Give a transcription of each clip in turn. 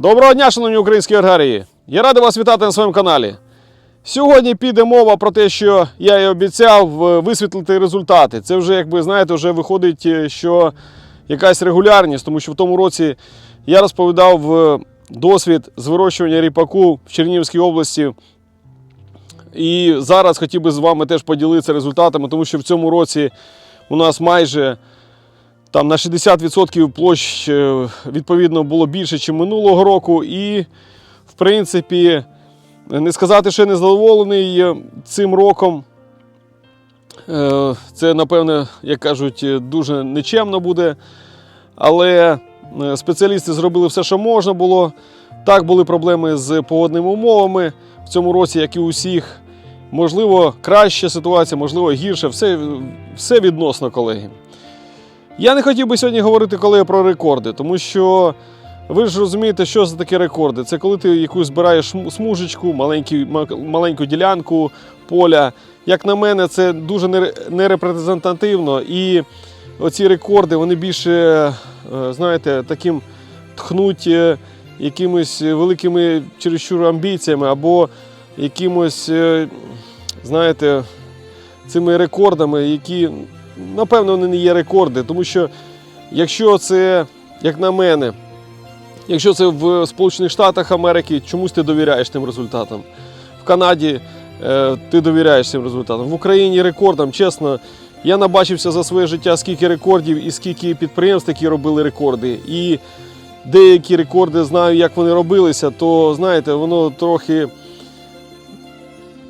Доброго дня, шановні українські аграрії! Я радий вас вітати на своєму каналі. Сьогодні піде мова про те, що я і обіцяв е, висвітлити результати. Це вже, якби знаєте, вже виходить, е, що якась регулярність, тому що в тому році я розповідав е, досвід з вирощування ріпаку в Чернігівській області. І зараз хотів би з вами теж поділитися результатами, тому що в цьому році у нас майже там на 60% площ е, відповідно було більше, ніж минулого року. І, в принципі, не сказати, що я не задоволений е, цим роком. Е, Це, напевне, як кажуть, дуже нечемно буде. Але спеціалісти зробили все, що можна було. Так, були проблеми з погодними умовами в цьому році, як і у всіх. Можливо, краща ситуація, можливо, гірша. Все, все відносно, колеги. Я не хотів би сьогодні говорити, колеги, про рекорди, тому що ви ж розумієте, що це таке рекорди. Це коли ти якусь збираєш смужечку, маленьку ділянку поля. Як на мене, це дуже нерепрезентативно. І оці рекорди, вони більше, е, знаєте, таким тхнуть е, якимись великими чересчур амбіціями або якимось, е, знаєте, цими рекордами, які, напевно, вони не є рекорди, тому що якщо це, як на мене, якщо це в Сполучених Штатах Америки, чомусь ти довіряєш тим результатам. В Канаді е, ти довіряєш цим результатам. В Україні рекордам, чесно, я набачився за своє життя, скільки рекордів і скільки підприємств, які робили рекорди. І деякі рекорди знаю, як вони робилися, то знаєте, воно трохи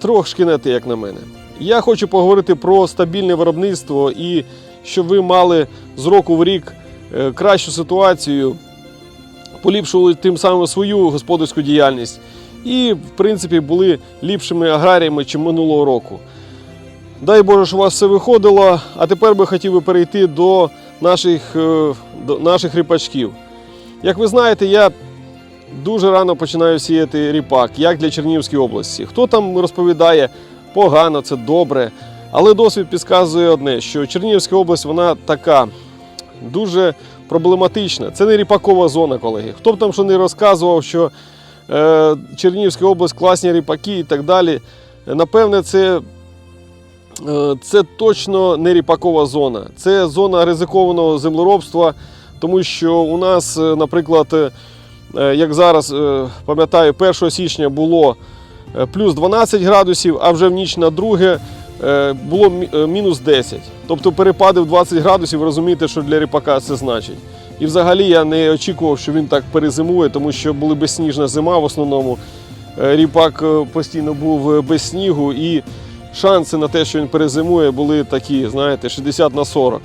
трошки не як на мене. Я хочу поговорити про стабільне виробництво і щоб ви мали з року в рік е, кращу ситуацію, поліпшували тим самим свою господарську діяльність і, в принципі, були ліпшими аграріями, ніж минулого року. Дай Боже, щоб у вас все виходило. А тепер би хотів би перейти до наших, е, до наших ріпачків. Як ви знаєте, я дуже рано починаю сіяти ріпак, як для Чернігівської області. Хто там розповідає, погано, це добре. Але досвід підказує одне, що Чернігівська область вона така дуже проблематична. Це не ріпакова зона, колеги. Хто б там що не розказував, що е, Чернігівська область класні ріпаки і так далі. Напевне, це, е, це точно не ріпакова зона. Це зона ризикованого землеробства, тому що у нас, е, наприклад, е, як зараз пам'ятаю, 1 січня було плюс 12 градусів, а вже в ніч на друге е, було е, мінус 10. Тобто перепади в 20 градусів, розумієте, що для ріпака це значить. І взагалі я не очікував, що він так перезимує, тому що була безсніжна зима в основному. Е, Ріпак е, постійно був е, без снігу, і шанси на те, що він перезимує, були такі, знаєте, 60 на 40.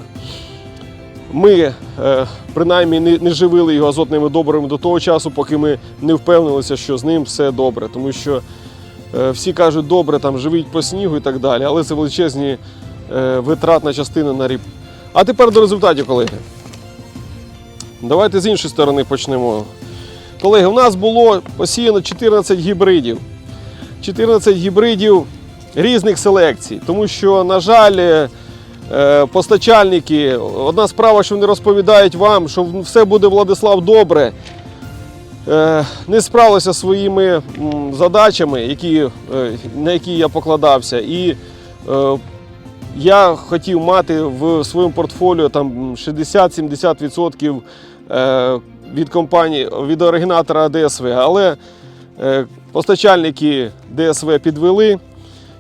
Ми е, принаймні не, живили його азотними добривами до того часу, поки ми не впевнилися, що з ним все добре. Тому що е, всі кажуть, добре, там живіть по снігу і так далі, але це величезні е, витратна частина на ріп. А тепер до результатів, колеги. Давайте з іншої сторони почнемо. Колеги, у нас було посіяно 14 гібридів. 14 гібридів різних селекцій, тому що, на жаль, е, е, постачальники, одна справа, що вони розповідають вам, що все буде Владислав добре, е, не справилися своїми задачами, які, е, на які я покладався. І е, я хотів мати в своєму портфоліо там 60-70% е, від компанії, від оригінатора ДСВ, але е, постачальники ДСВ підвели.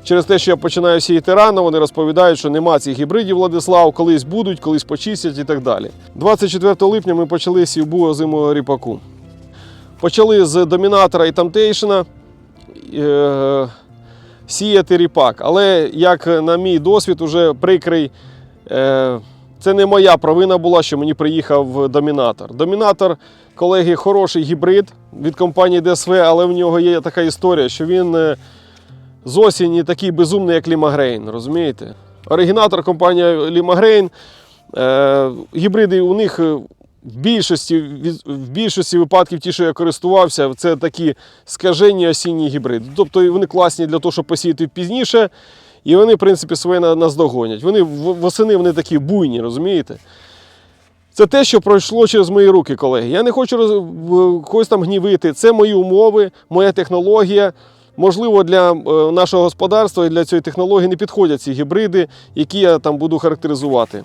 Через те, що я починаю сіяти рано, вони розповідають, що нема цих гібридів Владислав, колись будуть, колись почистять і так далі. 24 липня ми почали сівбу озимого ріпаку. Почали з домінатора і тамтейшена е, сіяти ріпак. Але як на мій досвід, уже прикрий, е, це не моя провина була, що мені приїхав домінатор. Домінатор, колеги, хороший гібрид від компанії DSV, але в нього є така історія, що він. е, з осені такий безумний, як Лімагрейн, розумієте? Оригінатор компанія Лімагрейн. Е, гібриди у них в більшості, в більшості випадків, ті, що я користувався, це такі скажені осінні гібриди. Тобто вони класні для того, щоб посіяти пізніше, і вони, в принципі, своє на- наздогонять. Вони восени вони такі буйні, розумієте? Це те, що пройшло через мої руки, колеги. Я не хочу роз... когось там гнівити. Це мої умови, моя технологія. Можливо, для е, нашого господарства і для цієї технології не підходять ці гібриди, які я там буду характеризувати.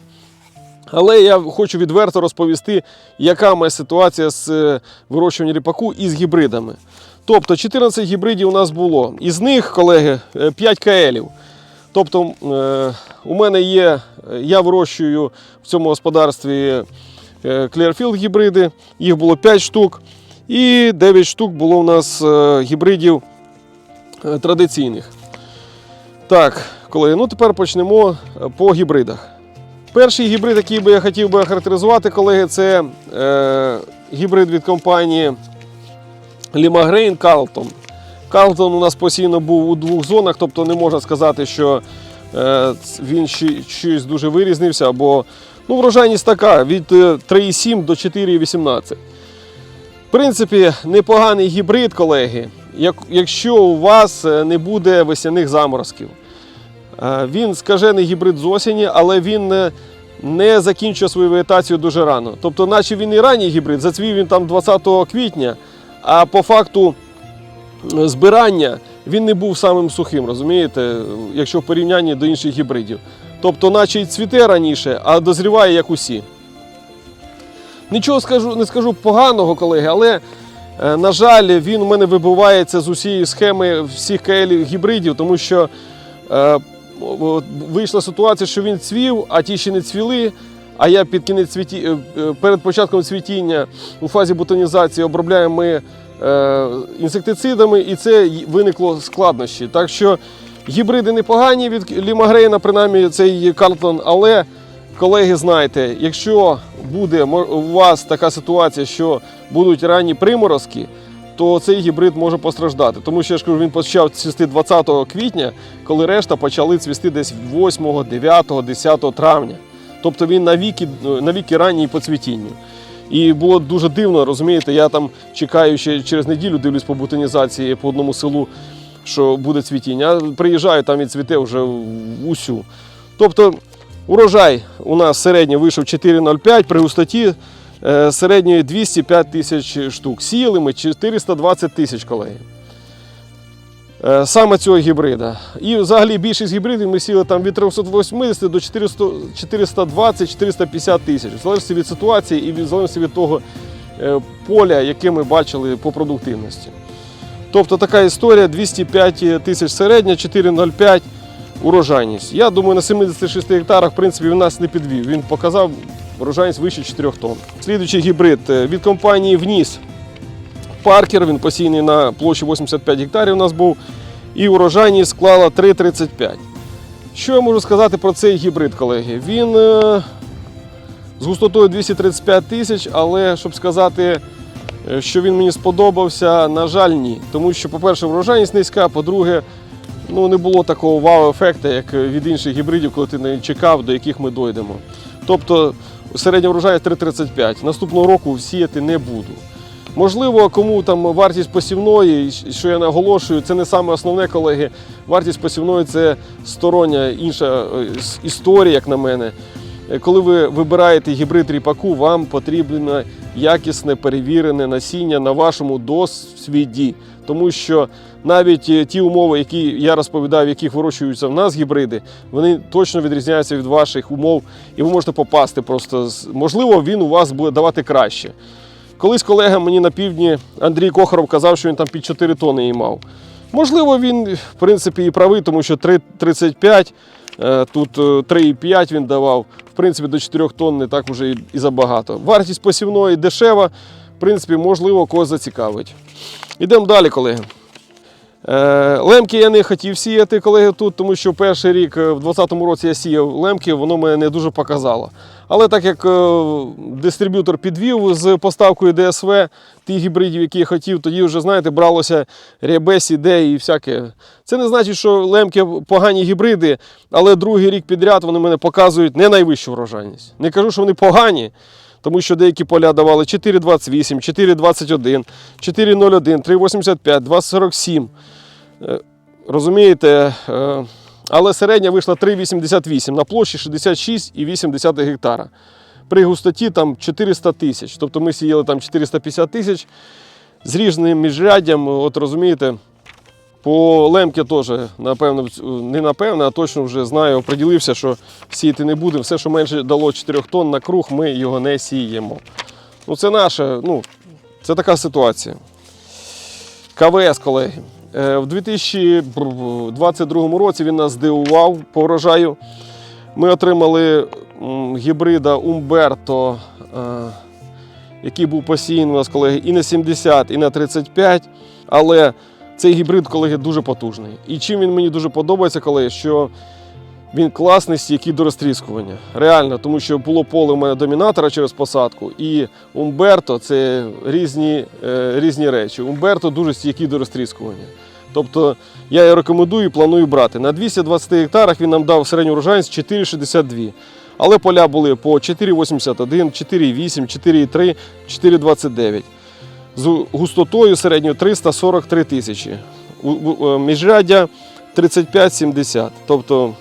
Але я хочу відверто розповісти, яка моя ситуація з е, вирощуванням ріпаку із гібридами. Тобто 14 гібридів у нас було. Із них, колеги, 5 КЛів. Тобто е, у мене є, е, я вирощую в цьому господарстві е, Clearfield гібриди, їх було 5 штук, і 9 штук було у нас е, гібридів е, традиційних. Так, колеги, ну тепер почнемо е, по гібридах. Перший гібрид, який би я хотів би характеризувати, колеги, це е, гібрид від компанії Limagrain Carlton. Carlton у нас постійно був у двох зонах, тобто не можна сказати, що е, він щось дуже вирізнився, або ну, врожайність така від е, 3,7 до 4,18. В принципі, непоганий гібрид, колеги, як, якщо у вас е, не буде весняних заморозків. Е, Він скажений гібрид з осені, але він е, не закінчує свою вегетацію дуже рано. Тобто, наче він і ранній гібрид, зацвів він там 20 квітня, а по факту збирання він не був самим сухим, розумієте, якщо в порівнянні до інших гібридів. Тобто, наче й цвіте раніше, а дозріває як усі. Нічого скажу, не скажу поганого, колеги, але, е, на жаль, він у мене вибивається з усієї схеми всіх КЛ гібридів, тому що е, вийшла ситуація, що він цвів, а ті ще не цвіли. А я під кінець цвіті... е, е, перед початком цвітіння у фазі бутонізації обробляємо ми е, інсектицидами, і це виникло складнощі. Так що гібриди непогані від Лімагрейна, принаймні цей Карлтон, але колеги, знайте, якщо буде у вас така ситуація, що будуть ранні приморозки, то цей гібрид може постраждати. Тому що я ж кажу, він почав цвісти 20 квітня, коли решта почали цвісти десь 8, 9, 10 травня. Тобто він навіки, навіки ранній по цвітінню. І було дуже дивно, розумієте, я там чекаю ще через неділю, дивлюсь по бутонізації по одному селу, що буде цвітіння. А приїжджаю, там він цвіте вже усю. Тобто урожай у нас середній вийшов 4,05 при густоті середньої 205 тисяч штук. Сіяли ми 420 тисяч, колеги. Е, Саме цього гібрида. І взагалі більшість гібридів ми сіли там від 380 до 420-450 тисяч. В залежності від ситуації і в залежності від того е, поля, яке ми бачили по продуктивності. Тобто така історія: 205 тисяч середня, 4,05 урожайність. Я думаю, на 76 гектарах в принципі, він нас не підвів. Він показав урожайність вище 4 тонн. Слідуючий гібрид е, від компанії Вніс. Паркер, він посійний на площі 85 гектарів у нас був. І урожайність склала 3,35. Що я можу сказати про цей гібрид, колеги? Він е, з густотою 235 тисяч, але щоб сказати, е, що він мені сподобався, на жаль, ні. Тому що, по-перше, врожайність низька, по-друге, ну, не було такого вау-ефекту, як від інших гібридів, коли ти не чекав, до яких ми дойдемо. Тобто середня врожайність 3,35. Наступного року сіяти не буду. Можливо, кому там вартість посівної, що я наголошую, це не саме основне, колеги. Вартість посівної це стороння інша е, історія, як на мене. Е, Коли ви вибираєте гібрид ріпаку, вам потрібно якісне перевірене насіння на вашому досвіді. Тому що навіть е, ті умови, які я розповідав, в яких вирощуються в нас гібриди, вони точно відрізняються від ваших умов, і ви можете попасти просто. Можливо, він у вас буде давати краще. Колись колега мені на півдні Андрій Кохаров казав, що він там під 4 тони її мав. Можливо, він в принципі і правий, тому що 3,35, е, тут е, 3,5 він давав. Принципі, до 4 тонн не так уже і забагато. Вартість посівної дешева, в принципі, можливо, когось зацікавить. Ідемо далі, колеги. Е, Лемки я не хотів сіяти, колеги, тут, тому що перший рік, е, в 2020 році я сіяв лемки, воно мене не дуже показало. Але так як е, дистриб'ютор підвів з поставкою ДСВ тих гібридів, які я хотів, тоді вже, знаєте, бралося рябесі, де і всяке. Це не значить, що лемки погані гібриди, але другий рік підряд вони мене показують не найвищу врожайність. Не кажу, що вони погані. Тому що деякі поля давали 4,28, 4,21, 4,01, 3,85, 2,47. Е, Розумієте, е, але середня вийшла 3,88 на площі 66,8 гектара. при густоті там 400 тисяч. Тобто ми сіяли там 450 тисяч з різним міжряддям, от розумієте. По лемки теж, напевно, не напевно, а точно вже знаю, оприділився, що сіяти не будемо. Все, що менше дало 4 тонн на круг, ми його не сіємо. Ну, це наша, ну, це така ситуація. КВС, колеги. Е, В 2022 році він нас здивував по врожаю. Ми отримали гібрида Умберто, е, який був посіяний у нас, колеги, і на 70, і на 35. Але цей гібрид, колеги, дуже потужний. І чим він мені дуже подобається, колеги, що він класний стійкий до розтріскування. Реально, тому що було поле у мене домінатора через посадку, і Умберто це різні, е, різні речі. Умберто дуже стійкий до розтріскування. Тобто я його рекомендую і планую брати. На 220 гектарах він нам дав середню врожайність 4,62. Але поля були по 4,81, 4,8, 4,3, 4,29. З густотою середньою 343 тисячі. Е, Міжряддя 35-70. Тобто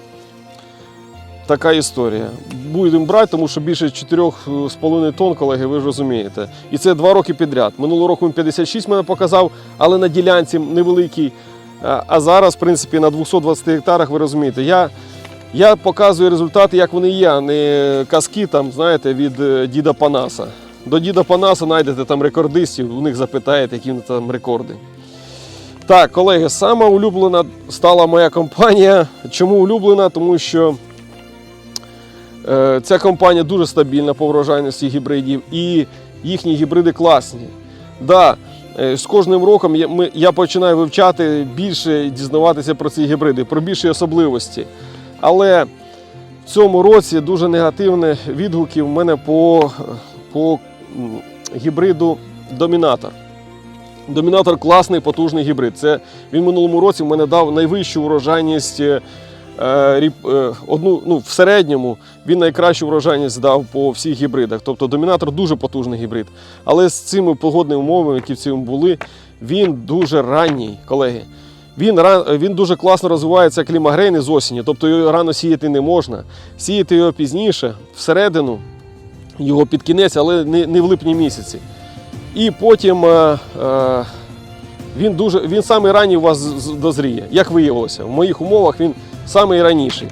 така історія. Будемо брати, тому що більше 4,5 тонн, колеги, ви ж розумієте. І це два роки підряд. Минулого року він 56 мене показав, але на ділянці невеликій. А а зараз, в принципі, на 220 гектарах, ви розумієте, я, я показую результати, як вони є, а не казки там, знаєте, від е, діда Панаса. До діда Панаса знайдете там рекордистів, у них запитаєте, які там рекорди. Так, колеги, сама улюблена стала моя компанія. Чому улюблена? Тому що е, ця компанія дуже стабільна по врожайності гібридів і їхні гібриди класні. Да, е, з кожним роком я, ми, я починаю вивчати більше, дізнаватися про ці гібриди, про більші особливості. Але в цьому році дуже негативні відгуки в мене по, по гібриду Домінатор. Домінатор класний, потужний гібрид. Це він минулому році в мене дав найвищу врожайність. е, е, Одну, ну, в середньому він найкращу врожайність дав по всіх гібридах. Тобто домінатор дуже потужний гібрид. Але з цими погодними умовами, які в цьому були, він дуже ранній, колеги. Він, він дуже класно розвивається клімагрейни з осені, тобто його рано сіяти не можна. Сіяти його пізніше, всередину, його під кінець, але не, не в липні місяці. І потім е, е, він дуже він самий ранній у вас дозріє, як виявилося. В моїх умовах він самий раніший.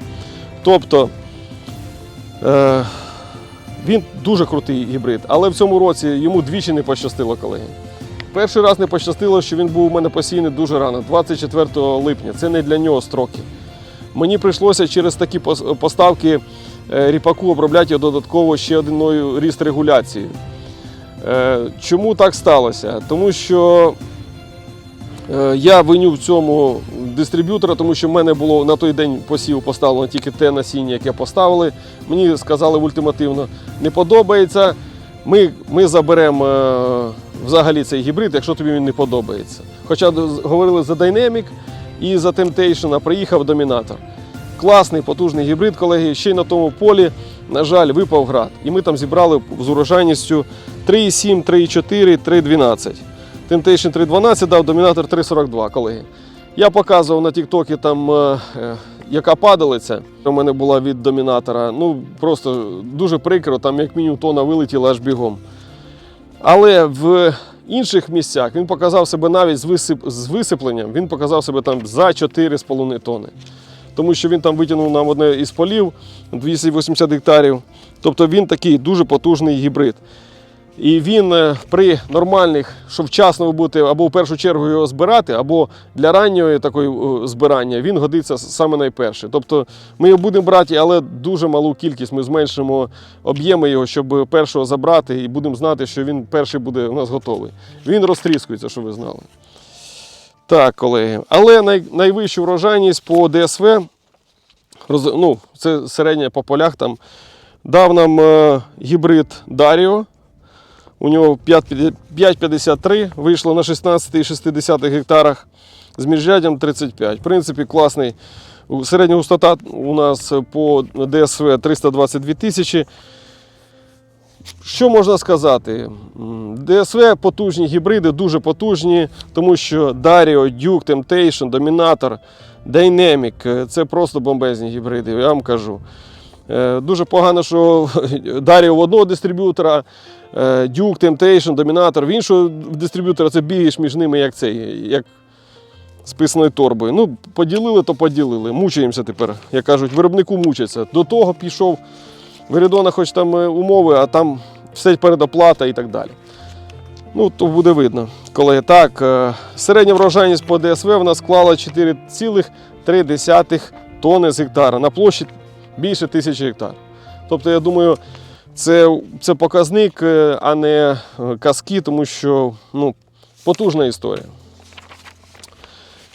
Тобто е, він дуже крутий гібрид, але в цьому році йому двічі не пощастило, колеги. Перший раз не пощастило, що він був у мене посійний дуже рано, 24 липня. Це не для нього строки. Мені прийшлося через такі поставки ріпаку обробляти його додатково ще одною ріст регуляцією. Е, Чому так сталося? Тому що е, я виню в цьому дистриб'ютора, тому що в мене було на той день посів поставлено тільки те насіння, яке поставили. Мені сказали ультимативно, не подобається. Ми, ми заберемо е, взагалі цей гібрид, якщо тобі він не подобається. Хоча говорили за Dynamic і за Temptation, а приїхав домінатор. Класний, потужний гібрид, колеги. Ще й на тому полі, на жаль, випав град. І ми там зібрали з урожайністю 3,7, 3,4, 3,12. Temptation 3,12 дав домінатор 3,42, колеги. Я показував на Тіктокі там, е, е, яка падалиця у мене була від домінатора. Ну, просто дуже прикро, там як мінімум тона вилетіла аж бігом. Але в інших місцях він показав себе навіть з, висипленням, він показав себе там за 4,5 тони. Тому що він там витягнув нам одне із полів 280 гектарів. Тобто він такий дуже потужний гібрид. І він е, при нормальних, що вчасно ви будете або в першу чергу його збирати, або для раннього такої е, збирання він годиться саме найперше. Тобто ми його будемо брати, але дуже малу кількість. Ми зменшимо об'єми його, щоб першого забрати, і будемо знати, що він перший буде у нас готовий. Він розтріскується, щоб ви знали. Так, колеги. Але най, найвищу врожайність по ДСВ, роз- ну, це середня по полях, там, дав нам е, гібрид Даріо. У нього 5,53 вийшло на 16,6 гектарах з міжряддям 35. В принципі, класний. Середня густота у нас по ДСВ 322 тисячі. Що можна сказати? ДСВ потужні гібриди, дуже потужні, тому що Dario, Duke, Temptation, Dominator, Dynamic – це просто бомбезні гібриди, я вам кажу. Е, Дуже погано, що Даріо в одного дистриб'ютора, е, Duke, Temptation, Dominator в іншого дистриб'ютора це бігаєш між ними, як цей, як з торбою. Ну, поділили, то поділили. Мучаємося тепер, як кажуть, виробнику мучаться. До того пішов Веридона, хоч там е, умови, а там все передоплата і так далі. Ну, то буде видно. Колеги, так, е, середня врожайність по ДСВ в нас склала 4,3 тонни з гектара на площі більше тисячі гектар. Тобто, я думаю, це, це показник, е, а не казки, тому що ну, потужна історія.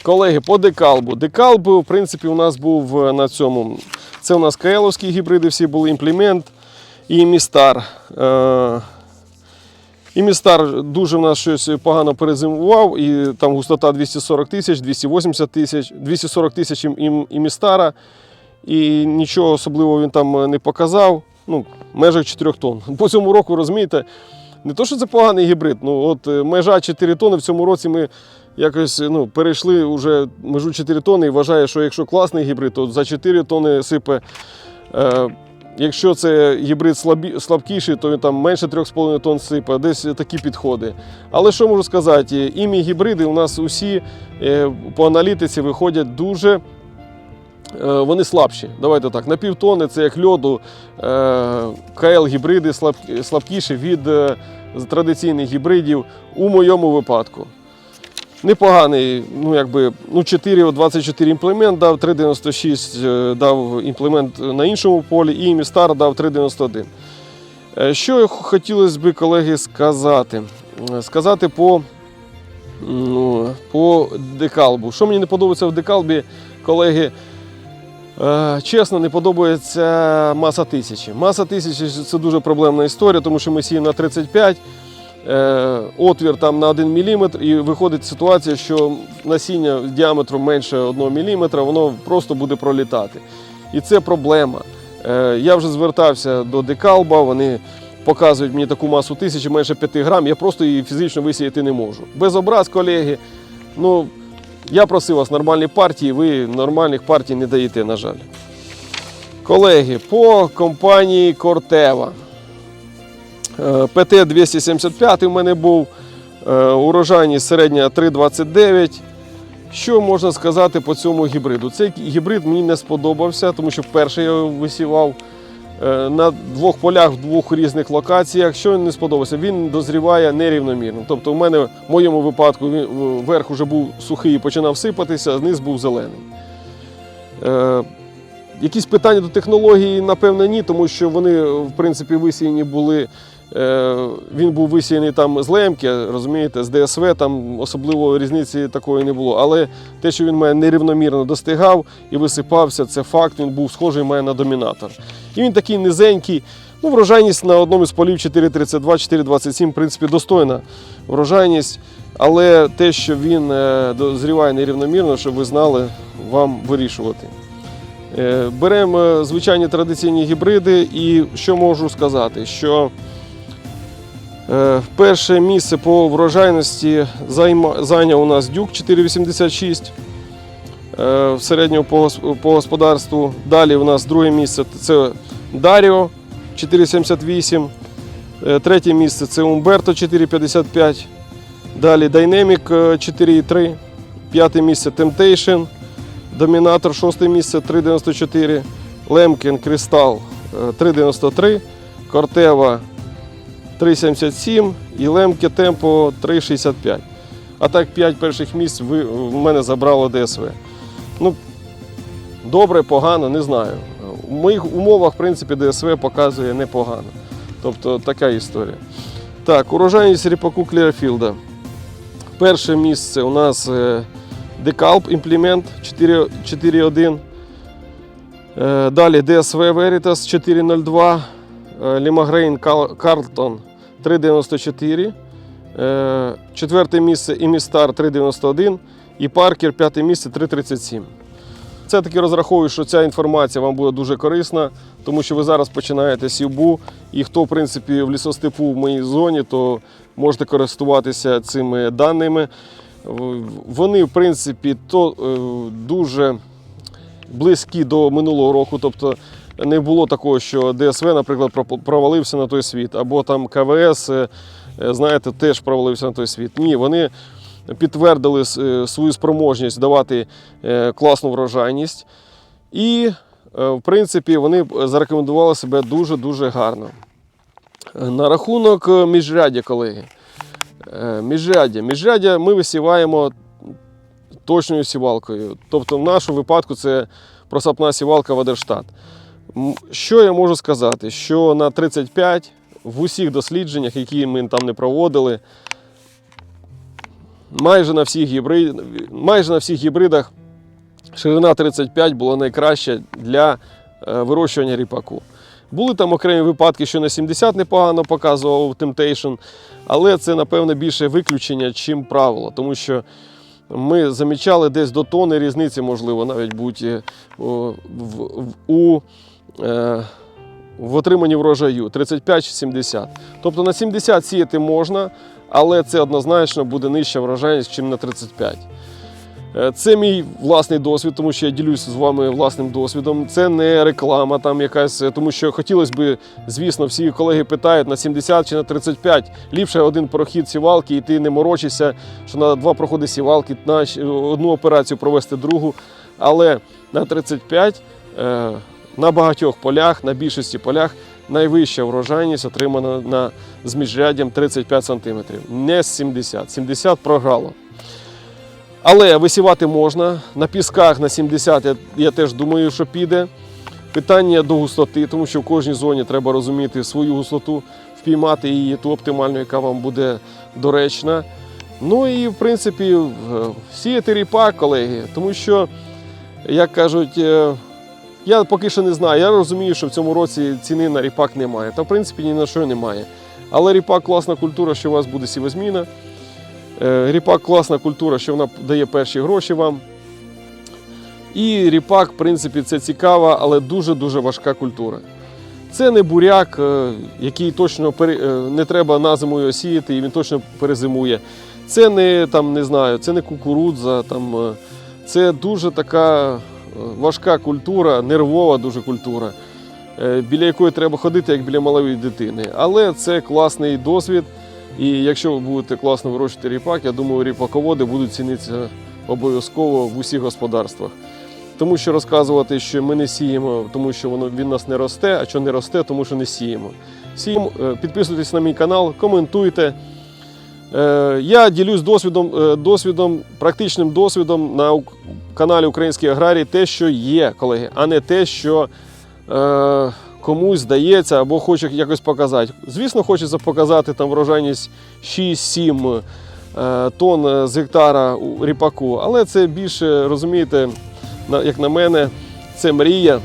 Колеги, по декалбу. Декалб, в принципі, у нас був на цьому. Це у нас КЛовські гібриди, всі були імплемент і містар. Е, і містар дуже в нас щось погано перезимував, і там густота 240 тисяч, 280 тисяч, 240 тисяч і, містара. І нічого особливого він там не показав. Ну, межах 4 тонн. По цьому року, розумієте, не то, що це поганий гібрид. Ну, от е, межа 4 тонни в цьому році ми якось ну, перейшли вже межу 4 тонни і вважаю, що якщо класний гібрид, то за 4 тонни сипе. Е, Якщо це гібрид слабі, слабкіший, то він там менше 3,5 тонн сипе, десь такі підходи. Але що можу сказати, імі гібриди у нас усі е, по аналітиці виходять дуже. е, Вони слабші. Давайте так. На півтони це як льоду е, КЛ гібриди слабкіші від традиційних гібридів у моєму випадку. Непоганий, ну якби ну 4, 24 імплемент дав, 3,96 е, дав імплемент на іншому полі, і Містар дав 3,91. Е, Що хотілося б, колеги, сказати? Е, Сказати по, ну, по декалбу. Що мені не подобається в декалбі, колеги? Чесно, не подобається маса тисячі. Маса тисячі це дуже проблемна історія, тому що ми сіємо на 35, е, отвір там на 1 мм, і виходить ситуація, що насіння діаметром менше 1 мм, воно просто буде пролітати. І це проблема. Е, Я вже звертався до декалба, вони показують мені таку масу тисячі, менше 5 грам, я просто її фізично висіяти не можу. Без образ, колеги. Ну, я просив вас нормальні партії, ви нормальних партій не даєте, на жаль. Колеги, по компанії Кортева. ПТ 275 у мене був. е, Урожайність середня 3,29. Що можна сказати по цьому гібриду? Цей гібрид мені не сподобався, тому що вперше я висівав е, на двох полях в двох різних локаціях. Що не сподобався? Він дозріває нерівномірно. Тобто, в мене в моєму випадку верх вже був сухий і починав сипатися, а низ був зелений. Е, Якісь питання до технології, напевно, ні, тому що вони, в принципі, висіяні були. Е, Він був висіяний там з лемки, розумієте, з ДСВ, там особливо різниці такої не було. Але те, що він мене нерівномірно достигав і висипався, це факт, він був схожий мене на домінатор. І він такий низенький. Ну, врожайність на одному з полів 4,32, 4,27, в принципі, достойна врожайність. Але те, що він е, дозріває нерівномірно, щоб ви знали, вам вирішувати. Е, Беремо звичайні традиційні гібриди, і що можу сказати, що перше місце по врожайності зайняв у нас Дюк 4,86 е, в середньому по, господарству. Далі у нас друге місце це Даріо 4,78. Е, Третє місце це Умберто 4,55. Далі Dynamic е, 4,3. П'яте місце Temptation. Домінатор, шосте місце 3,94. Лемкін Кристал е, 3,93. Кортева 3,77 і Лемке Темпо 3,65. А так 5 перших місць в мене забрало ДСВ. Ну, добре, погано, не знаю. У моїх умовах, в принципі, ДСВ показує непогано. Тобто така історія. Так, урожайність ріпаку Клірафілда. Перше місце у нас е, Decalb імплемент 4 4.1. Е, Далі DSV Veritas 4.02. е, Cal- Carlton 3.94. Е, Четверте місце Imistar 3.91. І Parker п'яте місце 3.37. Це таки розраховую, що ця інформація вам буде дуже корисна, тому що ви зараз починаєте сівбу, і хто, в принципі, в лісостепу в моїй зоні, то можете користуватися цими даними. Вони, в принципі, то е, дуже близькі до минулого року. Тобто не було такого, що ДСВ, наприклад, провалився на той світ, або там КВС, е, е, знаєте, теж провалився на той світ. Ні, вони підтвердили е, свою спроможність давати класну врожайність. І, в принципі, вони зарекомендували себе дуже-дуже гарно. На рахунок міжряддя, колеги. Міжряддя. Міжряддя ми висіваємо точною сівалкою. Тобто, в нашому випадку це просапна сівалка Вадерштат. Що я можу сказати? Що на 35 в усіх дослідженнях, які ми там не проводили, майже на всіх, гібрид... майже на всіх гібридах ширина 35 була найкраща для е, вирощування ріпаку. Були там окремі випадки, що на 70 непогано показував Temptation, але це, напевне, більше виключення, чим правило, тому що ми замічали десь до тони різниці, можливо, навіть будь в, у, е, в отриманні врожаю 35 чи 70. Тобто на 70 сіяти можна, але це однозначно буде нижча врожайність, ніж на 35. Е, Це мій власний досвід, тому що я ділюсь з вами власним досвідом. Це не реклама там якась, е, тому що хотілося б, звісно, всі колеги питають на 70 чи на 35. Ліпше один прохід сівалки, і ти не морочишся, що на два проходи сівалки на одну операцію провести другу. Але на 35 е, на багатьох полях, на більшості полях найвища врожайність отримана на, з міжряддям 35 см, не з 70. 70 програло. Але висівати можна. На пісках на 70 я, я теж думаю, що піде. Питання до густоти, тому що в кожній зоні треба розуміти свою густоту, впіймати її ту оптимальну, яка вам буде доречна. Ну і в принципі сіяти ріпак, колеги, тому що, як кажуть, е, я поки що не знаю. Я розумію, що в цьому році ціни на ріпак немає. Та в принципі ні на що немає. Але ріпак класна культура, що у вас буде сівозміна. Е, Ріпак класна культура, що вона дає перші гроші вам. І ріпак, в принципі, це цікава, але дуже-дуже важка культура. Це не буряк, е, який точно е, не треба на зиму його і він точно перезимує. Це не, там, не знаю, це не кукурудза, там, це дуже така важка культура, нервова дуже культура, е, біля якої треба ходити, як біля малої дитини. Але це класний досвід. І якщо ви будете класно вирощувати ріпак, я думаю, ріпаководи будуть цінитися обов'язково в усіх господарствах. Тому що розказувати, що ми не сіємо, тому що воно він нас не росте, а що не росте, тому що не сіємо. Сіємо, е, підписуйтесь на мій канал, коментуйте. Е, Я ділюсь досвідом, досвідом, практичним досвідом на каналі Український Аграрій, те, що є, колеги, а не те, що е, комусь здається або хоче якось показати. Звісно, хочеться показати там врожайність 6-7 е, тонн е, з гектара у ріпаку, але це більше, розумієте, як на мене, це мрія.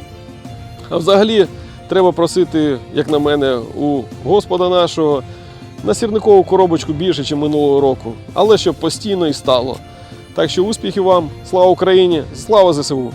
А взагалі треба просити, як на мене, у Господа нашого на сірникову коробочку більше, ніж минулого року, але щоб постійно і стало. Так що успіхів вам, слава Україні, слава ЗСУ!